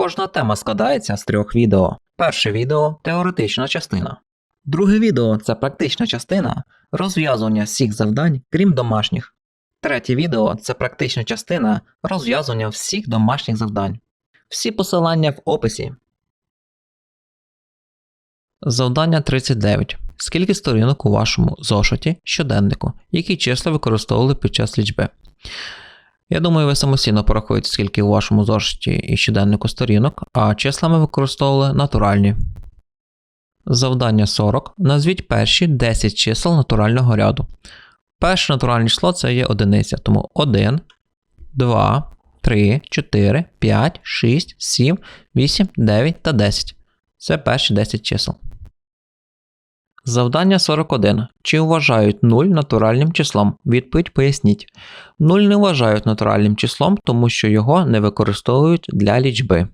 Кожна тема складається з трьох відео. Перше відео теоретична частина. Друге відео це практична частина розв'язування всіх завдань, крім домашніх. Третє відео це практична частина розв'язування всіх домашніх завдань. Всі посилання в описі. Завдання 39. Скільки сторінок у вашому зошиті щоденнику, які числа використовували під час лічби? Я думаю, ви самостійно порахуєте, скільки у вашому зошиті і щоденнику сторінок, а числа ми використовували натуральні. Завдання 40. Назвіть перші 10 чисел натурального ряду. Перше натуральне число це є одиниця, тому 1, 2, 3, 4, 5, 6, 7, 8, 9 та 10. Це перші 10 чисел. Завдання 41. Чи вважають 0 натуральним числом? Відповідь поясніть. 0 не вважають натуральним числом, тому що його не використовують для лічби.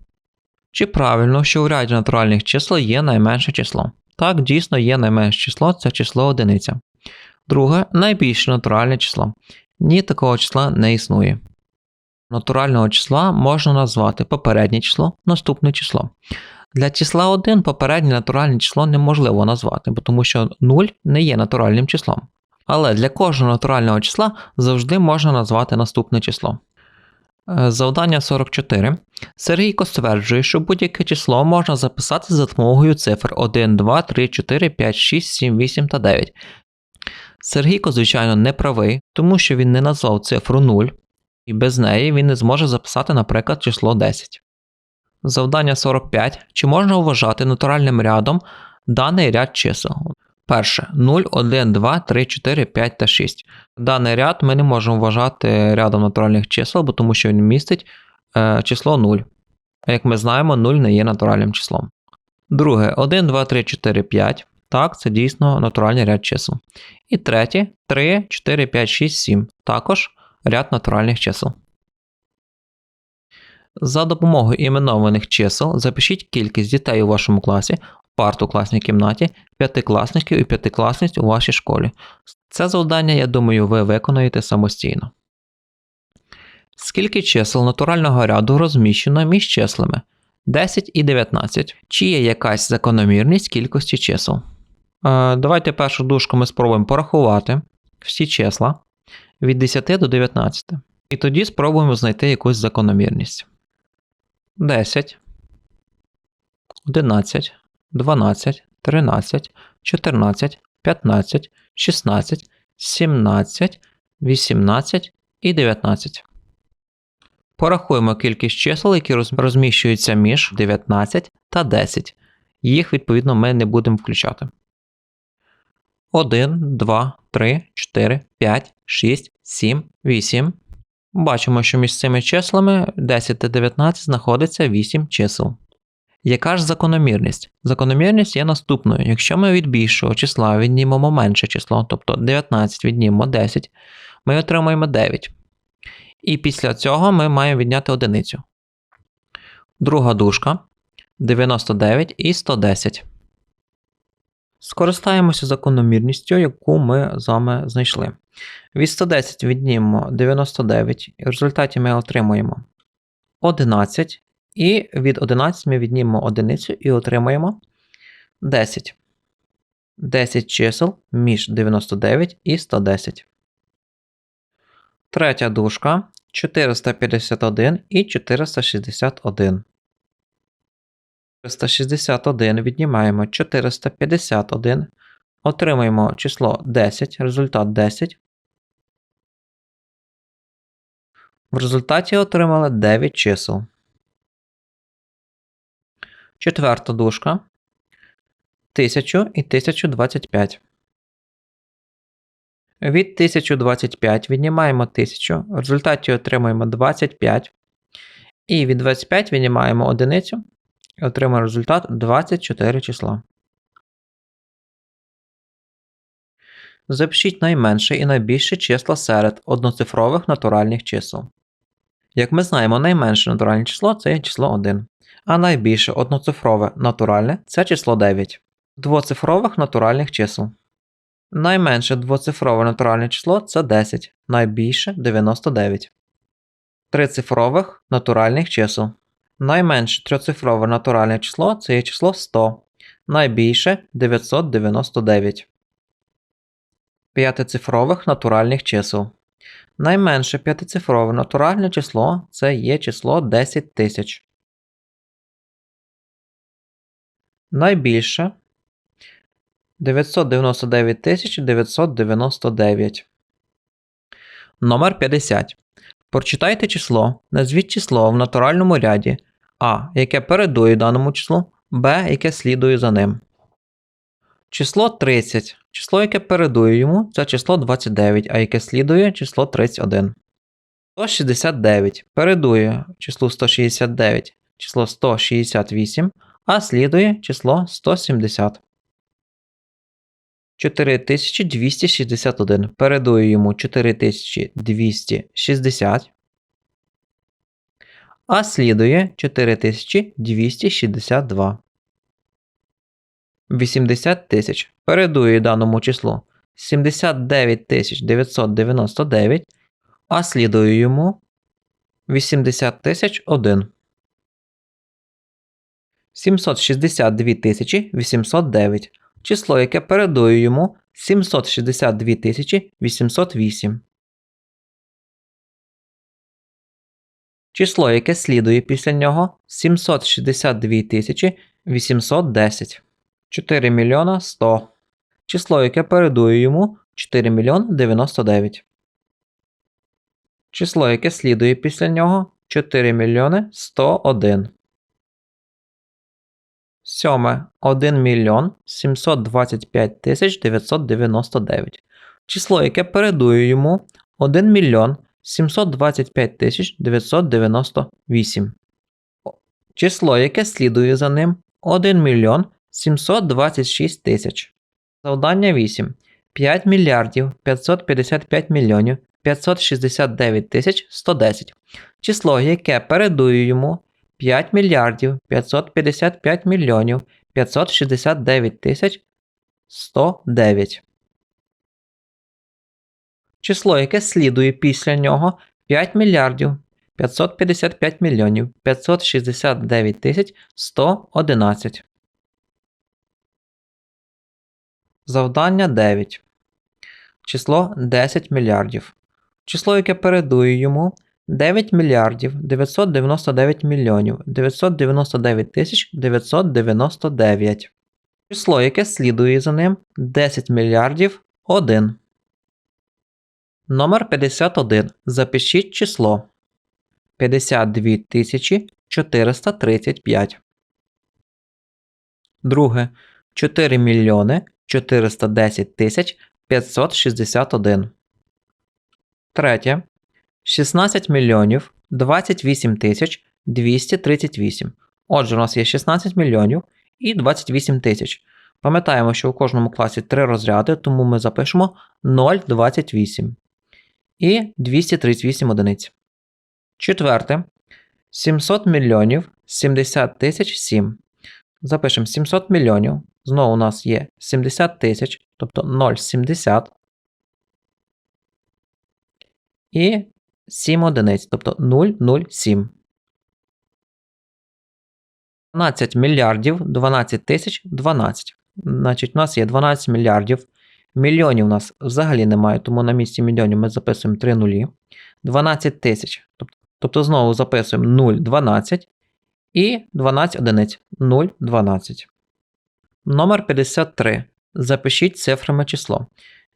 Чи правильно, що у ряді натуральних чисел є найменше число? Так, дійсно є найменше число це число одиниця. Друге найбільше натуральне число. Ні, такого числа не існує. Натурального числа можна назвати попереднє число, наступне число. Для числа 1 попереднє натуральне число неможливо назвати, тому що 0 не є натуральним числом. Але для кожного натурального числа завжди можна назвати наступне число. Е, Завдання 44. Сергійко стверджує, що будь-яке число можна записати за допомогою цифр 1, 2, 3, 4, 5, 6, 7, 8 та 9. Сергійко, звичайно, не правий, тому що він не назвав цифру 0, і без неї він не зможе записати, наприклад, число 10. Завдання 45. Чи можна вважати натуральним рядом даний ряд чисел? Перше 0, 1, 2, 3, 4, 5 та 6. Даний ряд ми не можемо вважати рядом натуральних чисел, бо тому що він містить е, число 0. А як ми знаємо, 0 не є натуральним числом. Друге 1, 2, 3, 4, 5. Так, це дійсно натуральний ряд чисел. І третє 3, 4, 5, 6, 7. Також ряд натуральних чисел. За допомогою іменованих чисел запишіть кількість дітей у вашому класі, парт у класній кімнаті, п'ятикласників і п'ятикласниць у вашій школі. Це завдання, я думаю, ви виконаєте самостійно. Скільки чисел натурального ряду розміщено між числами 10 і 19? Чи є якась закономірність кількості чисел? Е, давайте першу дужку ми спробуємо порахувати всі числа від 10 до 19. І тоді спробуємо знайти якусь закономірність. 10, 11, 12, 13, 14, 15, 16, 17, 18 і 19. Порахуємо кількість чисел, які розміщуються між 19 та 10. Їх, відповідно, ми не будемо включати. 1, 2, 3, 4, 5, 6, 7, 8. Бачимо, що між цими числами 10 та 19 знаходиться 8 чисел. Яка ж закономірність? Закономірність є наступною. Якщо ми від більшого числа віднімемо менше число, тобто 19 віднімемо 10, ми отримаємо 9. І після цього ми маємо відняти одиницю. Друга дужка 99 і 110. Скористаємося закономірністю, яку ми з вами знайшли. Від 110 віднімемо 99, і в результаті ми отримуємо 11. І від 11 ми віднімемо одиницю і отримаємо 10. 10 чисел між 99 і 110. Третя дужка 451 і 461. 461 віднімаємо 451. Отримаємо число 10, результат 10. В результаті отримали 9 чисел. Четверта дужка 1000 і 1025. Від 1025 віднімаємо 1000, в результаті отримуємо 25. І від 25 віднімаємо одиницю і отримаємо результат 24 числа. Запишіть найменше і найбільше числа серед одноцифрових натуральних чисел. Як ми знаємо, найменше натуральне число це є число 1, а найбільше одноцифрове натуральне це число 9. Двоцифрових натуральних чисел. Найменше двоцифрове натуральне число це 10, найбільше 99. Трицифрових натуральних чисел. Найменше трьоцифрове натуральне число це є число 100. Найбільше 999. П'ятицифрових натуральних чисел. Найменше п'ятицифрове натуральне число це є число 10 тисяч. Найбільше 999 999. Номер 50. Прочитайте число. Назвіть число в натуральному ряді А, яке передує даному числу, Б, яке слідує за ним. Число 30. Число, яке передує йому, це число 29, а яке слідує число 31. 169 передує числу 169, число 168, а слідує число 170. 4261 передує йому 4260, а слідує 4262. 80 тисяч передує даному числу 79 999, а слідує йому 80 тисяч 1. 762 809 число, яке передує йому 762 808. Число, яке слідує після нього 762 810. 4 мільйона 100. Число, яке передує йому 4 мільйон 99. Число, яке слідує після нього 4 мільйони 101. Сьоме 1 мільйон 725 тисяч 999. Число, яке передує йому 1 мільйон 725 тисяч 998. Число, яке слідує за ним 1 мільйон 726 тисяч. Завдання 8. 5 мільярдів 555 мільйонів 569 тисяч 110. Число, яке передує йому 5 мільярдів 555 мільйонів 569 тисяч 109. Число, яке слідує після нього 5 мільярдів 555 мільйонів 569 тисяч 111. Завдання 9. Число 10 мільярдів. Число, яке передує йому 9 мільярдів 999 мільйонів 999 тисяч 999. Число, яке слідує за ним 10 мільярдів 1. Номер 51. Запишіть число 52 тисячі 435. Друге. 4 мільйони 410 тисяч 561. Третє. 16 мільйонів 28 тисяч 238. Отже, у нас є 16 мільйонів і 28 тисяч. Пам'ятаємо, що у кожному класі 3 розряди, тому ми запишемо 0,28 і 238 одиниць. Четверте. 700 мільйонів 70 тисяч 7. Запишемо 700 мільйонів. Знову у нас є 70 тисяч, тобто 0,70. І 7 одиниць, тобто 0,07. 12 мільярдів 12 тисяч 12. Значить, у нас є 12 мільярдів. Мільйонів у нас взагалі немає, тому на місці мільйонів ми записуємо 3 нулі. 12 тисяч. Тобто знову записуємо 0,12 і 12 одиниць 0,12. Номер 53. Запишіть цифрами число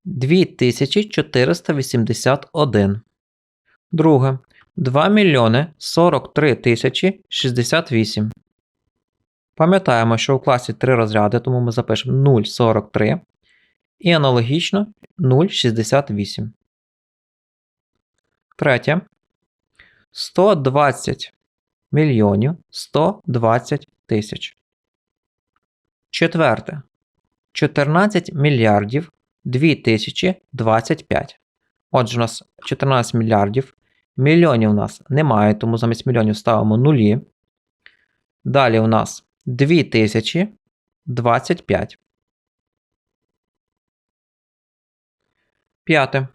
2481. Друге. 2 мільйони 43 тисячі 68. Пам'ятаємо, що у класі 3 розряди, тому ми запишемо 0,43 і аналогічно 0,68. Третє. 120 мільйонів 120 тисяч. Четверте. 14 мільярдів 2025. Отже, у нас 14 мільярдів. Мільйонів у нас немає, тому замість мільйонів ставимо нулі. Далі у нас 2025. П'яте.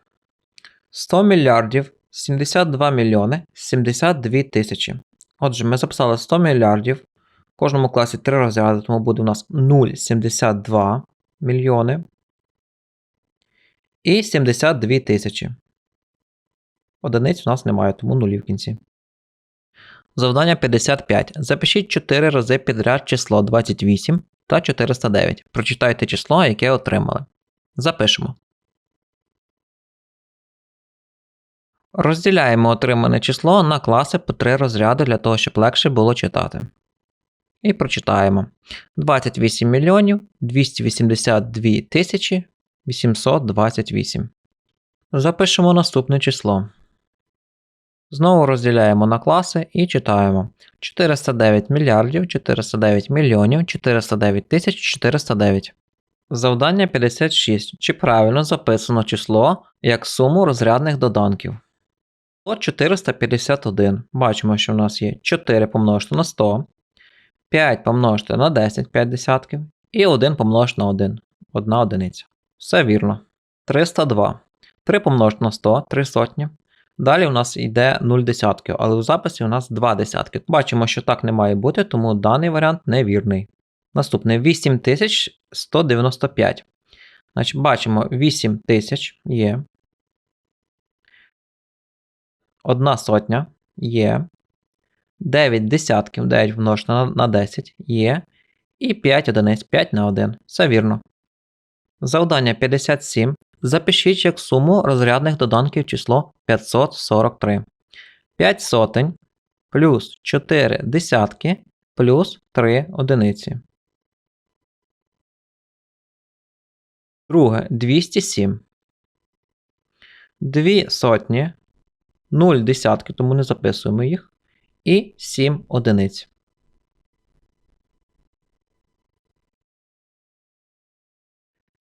100 мільярдів 72 мільйони 72 тисячі. Отже, ми записали 100 мільярдів. В кожному класі 3 розряди, тому буде у нас 0,72 мільйони і 72 тисячі. Одиниць у нас немає, тому нулі в кінці. Завдання 55. Запишіть 4 рази підряд число 28 та 409. Прочитайте число, яке отримали. Запишемо. Розділяємо отримане число на класи по 3 розряди для того, щоб легше було читати. І прочитаємо 28 мільйонів 282 тисячі 828. Запишемо наступне число. Знову розділяємо на класи і читаємо 409 мільярдів 409 мільйонів 409 тисяч 409. Завдання 56. Чи правильно записано число як суму розрядних доданків? От 451. Бачимо, що в нас є 4 помножити на 100, 5 помножити на 10 5 десятків і 1 помножити на 1 1 одиниця. Все вірно. 302. 3 помножити на 100 3 сотні. Далі у нас йде 0 десятків, але у записі у нас 2 десятки. Бачимо, що так не має бути, тому даний варіант невірний. Наступне 8195. Значить, бачимо 8000 є. Одна сотня є. 9 десятків, 9 множити на, на 10 є. І 5 одиниць 5 на 1. Все вірно. Завдання 57. Запишіть як суму розрядних доданків число 543. 5 сотень плюс 4 десятки плюс 3 одиниці. Друге 207. 2 сотні 0 десятки, тому не записуємо їх. І 7 одиниць.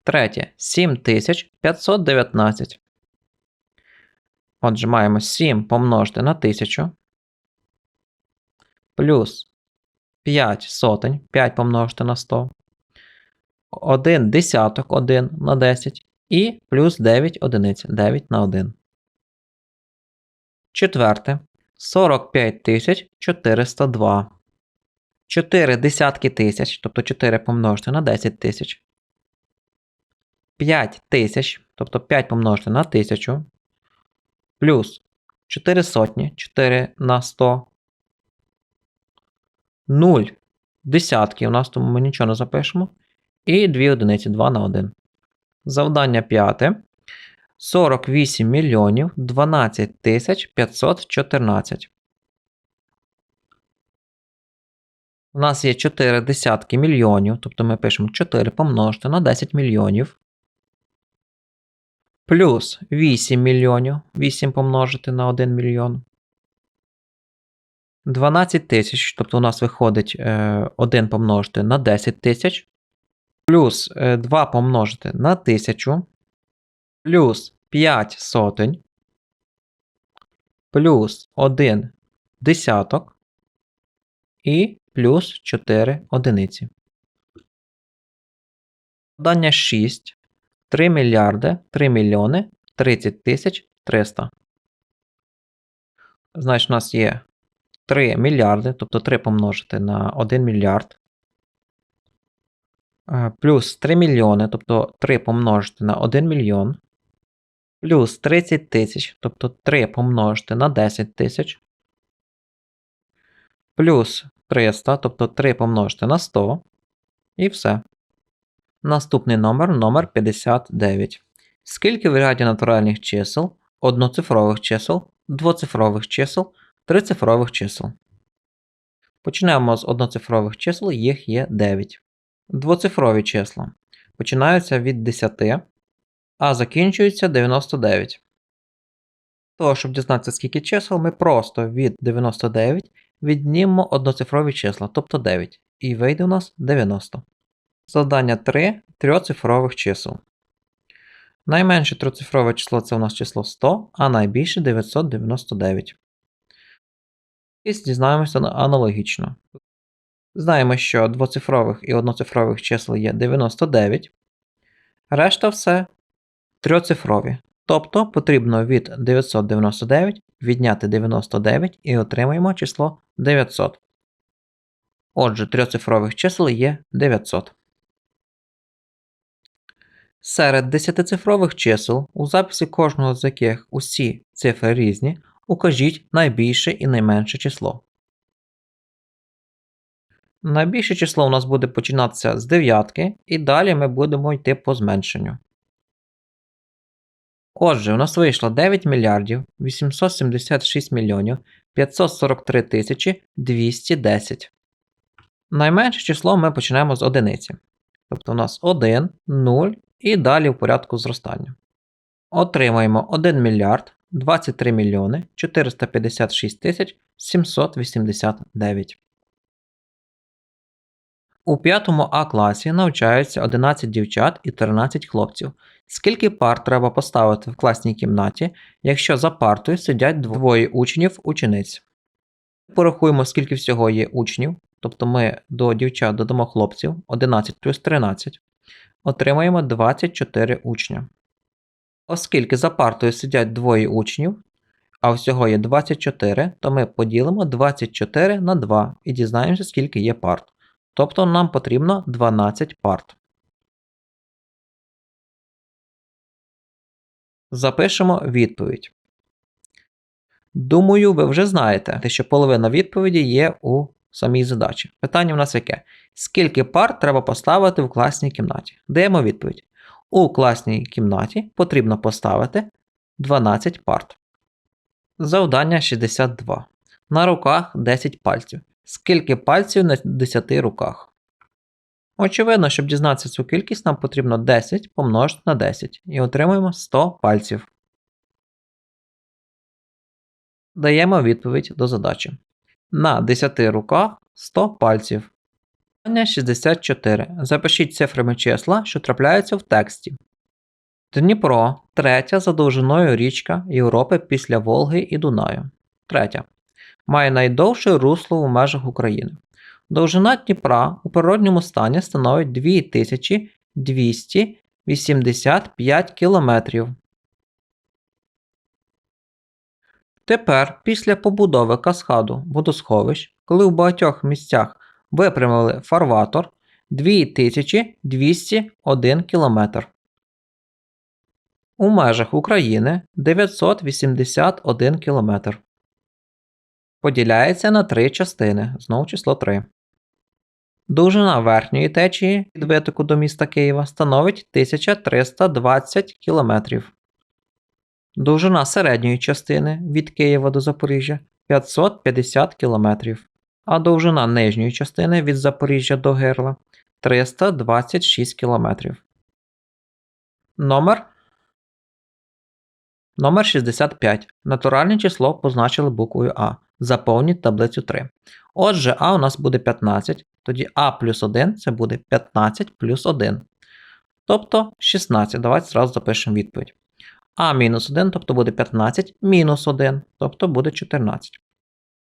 Третє 7519. Отже, маємо 7 помножити на 1000. Плюс 5 сотень, 5 помножити на 100. 1 десяток 1 на 10. І плюс 9 одиниць 9 на 1. Четверте. 45 402. 4 десятки тисяч, тобто 4 помножити на 10 тисяч. 5 тисяч, тобто 5 помножити на 1000. Плюс 4 сотні, 4 на 100. 0 десятки у нас, тому ми нічого не запишемо. І 2 одиниці 2 на 1. Завдання 5. 48 мільйонів 12 тисяч 514. У нас є 4 десятки мільйонів, тобто ми пишемо 4 помножити на 10 мільйонів. Плюс 8 мільйонів. 8 помножити на 1 мільйон. 12 тисяч, тобто у нас виходить 1 помножити на 10 тисяч. Плюс 2 помножити на 1000 плюс 5 сотень, плюс 1 десяток і плюс 4 одиниці. Завдання 6. 3 мільярди 3 мільйони 30 тисяч 300. Значить, у нас є 3 мільярди, тобто 3 помножити на 1 мільярд. Е, плюс 3 мільйони, тобто 3 помножити на 1 мільйон плюс 30 тисяч, тобто 3 помножити на 10 тисяч, плюс 300, тобто 3 помножити на 100, і все. Наступний номер номер 59. Скільки в ряді натуральних чисел, одноцифрових чисел, двоцифрових чисел, трицифрових чисел. Почнемо з одноцифрових чисел, їх є 9. Двоцифрові числа починаються від 10 а закінчується 99. Того, щоб дізнатися, скільки чисел, ми просто від 99 віднімемо одноцифрові числа, тобто 9, і вийде у нас 90. Завдання 3 трьоцифрових чисел. Найменше трьоцифрове число це у нас число 100, а найбільше 999. І дізнаємося аналогічно. Знаємо, що двоцифрових і одноцифрових чисел є 99. Решта все трьоцифрові. Тобто потрібно від 999 відняти 99 і отримаємо число 900. Отже, трьоцифрових чисел є 900. Серед десятицифрових чисел, у записі кожного з яких усі цифри різні, укажіть найбільше і найменше число. Найбільше число у нас буде починатися з дев'ятки, і далі ми будемо йти по зменшенню. Отже, у нас вийшло 9 мільярдів 876 мільйонів 543 тисячі 210. Найменше число ми почнемо з одиниці. Тобто у нас 1, 0 і далі в порядку зростання. Отримаємо 1 мільярд 23 мільйони 456 тисяч 789. У 5 А класі навчаються 11 дівчат і 13 хлопців. Скільки пар треба поставити в класній кімнаті, якщо за партою сидять двоє учнів учениць? Порахуємо, скільки всього є учнів, тобто ми до дівчат додамо хлопців 11 плюс 13, отримаємо 24 учня. Оскільки за партою сидять двоє учнів, а всього є 24, то ми поділимо 24 на 2 і дізнаємося, скільки є парт. Тобто нам потрібно 12 парт. Запишемо відповідь. Думаю, ви вже знаєте, що половина відповіді є у самій задачі. Питання в нас яке? Скільки пар треба поставити в класній кімнаті? Даємо відповідь. У класній кімнаті потрібно поставити 12 парт. Завдання 62. На руках 10 пальців. Скільки пальців на 10 руках? Очевидно, щоб дізнатися цю кількість, нам потрібно 10 помножити на 10 і отримуємо 100 пальців. Даємо відповідь до задачі. На 10 руках 100 пальців. Питання 64. Запишіть цифрами числа, що трапляються в тексті. Дніпро третя за довжиною річка Європи після Волги і Дунаю. Третя. Має найдовше русло у межах України. Довжина Дніпра у природньому стані становить 2285 км. Тепер, після побудови каскаду водосховищ, коли в багатьох місцях випрямили фарватор 2201 км. У межах України 981 км. Поділяється на три частини, знову число 3. Довжина верхньої течії від витоку до міста Києва становить 1320 км. Довжина середньої частини від Києва до Запоріжжя 550 км, а довжина нижньої частини від Запоріжжя до Герла 326 км. Номер Номер 65. Натуральне число позначили буквою А. Заповніть таблицю 3. Отже, А у нас буде 15, тоді А плюс 1 це буде 15 плюс 1. Тобто 16. Давайте зразу запишемо відповідь. А мінус 1, тобто буде 15, мінус 1, тобто буде 14.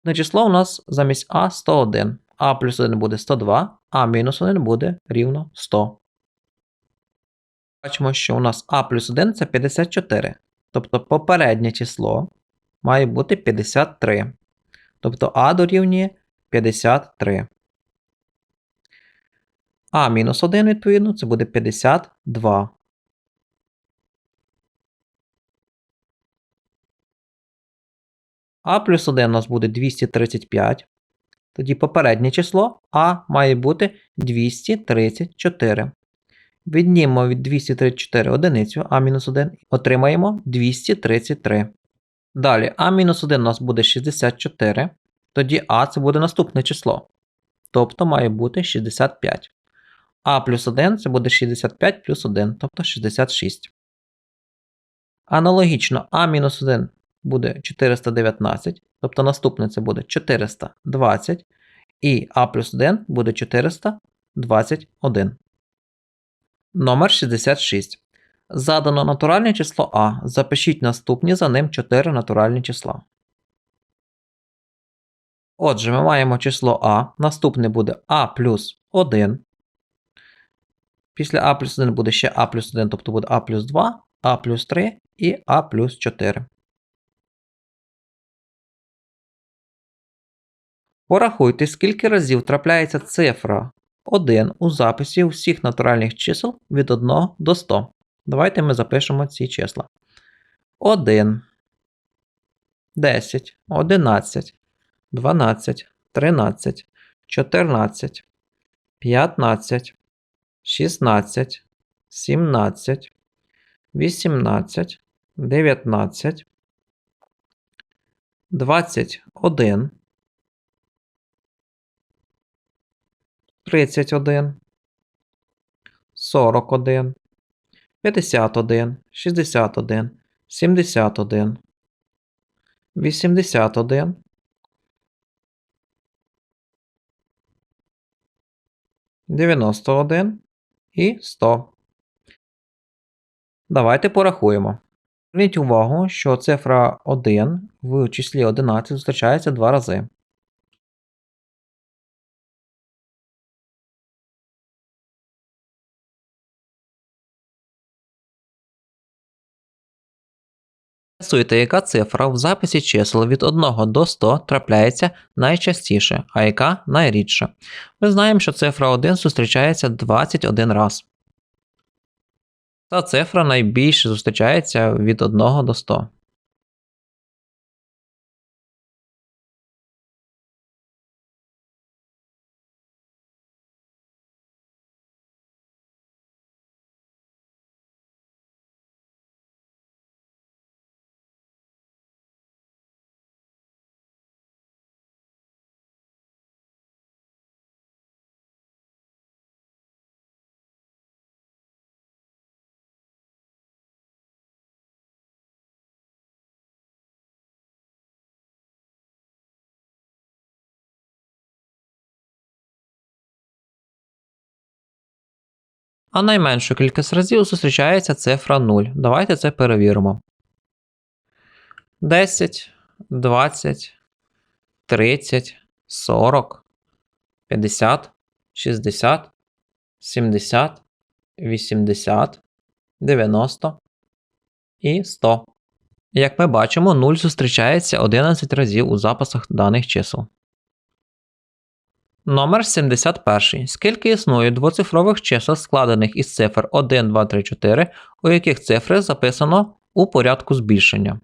На число у нас замість А 101. А плюс 1 буде 102, а мінус 1 буде рівно 100. Бачимо, що у нас А плюс 1 це 54. Тобто попереднє число має бути 53. Тобто А дорівнює 53. А мінус 1, відповідно, це буде 52. А плюс 1 у нас буде 235. Тоді попереднє число А має бути 234. Віднімемо від 234 одиницю А-1, отримаємо 233. Далі А-1 у нас буде 64. Тоді А це буде наступне число. Тобто має бути 65. А плюс 1 це буде 65 плюс 1, тобто 66. Аналогічно А-1 буде 419, тобто наступне це буде 420. І А плюс 1 буде 421. Номер 66. Задано натуральне число А. Запишіть наступні за ним 4 натуральні числа. Отже, ми маємо число А. Наступне буде А плюс 1. Після А плюс 1 буде ще А плюс 1, тобто буде А плюс 2, А плюс 3 і А плюс 4. Порахуйте, скільки разів трапляється цифра 1 у записі всіх натуральних чисел від 1 до 100. Давайте ми запишемо ці числа. 1, 10, 11, 12, 13, 14, 15, 16, 17, 18, 19, 21, 31, 41, 51, 61, 71, 81, 91 і 100. Давайте порахуємо. Зверніть увагу, що цифра 1 в числі 11 зустрічається два рази. З'ясуйте, яка цифра в записі чисел від 1 до 100 трапляється найчастіше, а яка найрідше. Ми знаємо, що цифра 1 зустрічається 21 раз. Та цифра найбільше зустрічається від 1 до 100. А найменшу кількість разів зустрічається цифра 0. Давайте це перевіримо. 10, 20, 30, 40, 50, 60, 70, 80, 90 і 100. Як ми бачимо, 0 зустрічається 11 разів у записах даних чисел. Номер 71. Скільки існує двоцифрових чисел, складених із цифр 1, 2, 3, 4, у яких цифри записано у порядку збільшення?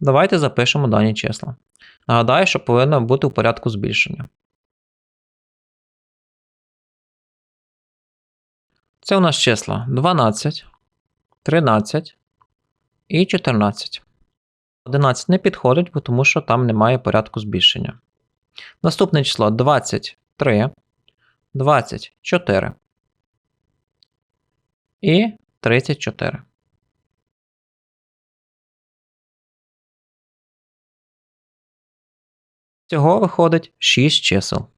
Давайте запишемо дані числа. Нагадаю, що повинно бути у порядку збільшення. Це у нас числа 12, 13 і 14. 11 не підходить, тому що там немає порядку збільшення. Наступне число 23, 24 і 34. Всього виходить 6 чисел.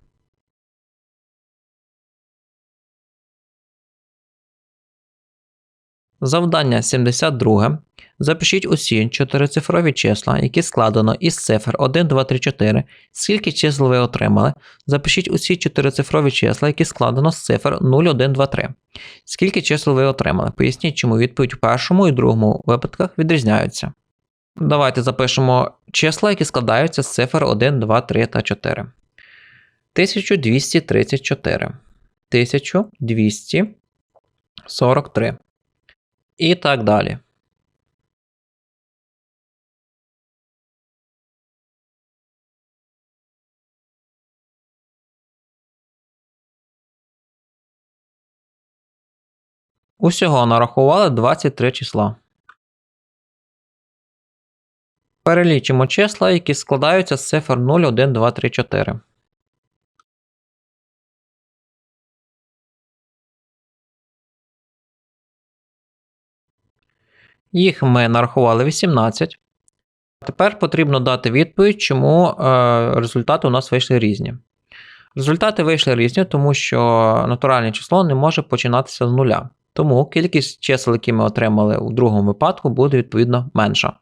Завдання 72. Запишіть усі чотирицифрові числа, які складено із цифр 1, 2, 3, 4. Скільки чисел ви отримали? Запишіть усі чотирицифрові числа, які складено з цифр 0, 1, 2, 3. Скільки чисел ви отримали? Поясніть, чому відповідь у першому і другому випадках відрізняються. Давайте запишемо числа, які складаються з цифр 1, 2, 3 та 4. 1234. 1243 і так далі. Усього нарахували 23 числа. Перелічимо числа, які складаються з цифр 0, 1, 2, 3, 4. Їх ми нарахували 18. Тепер потрібно дати відповідь, чому е, результати у нас вийшли різні. Результати вийшли різні, тому що натуральне число не може починатися з нуля. Тому кількість чисел, які ми отримали у другому випадку, буде відповідно менша.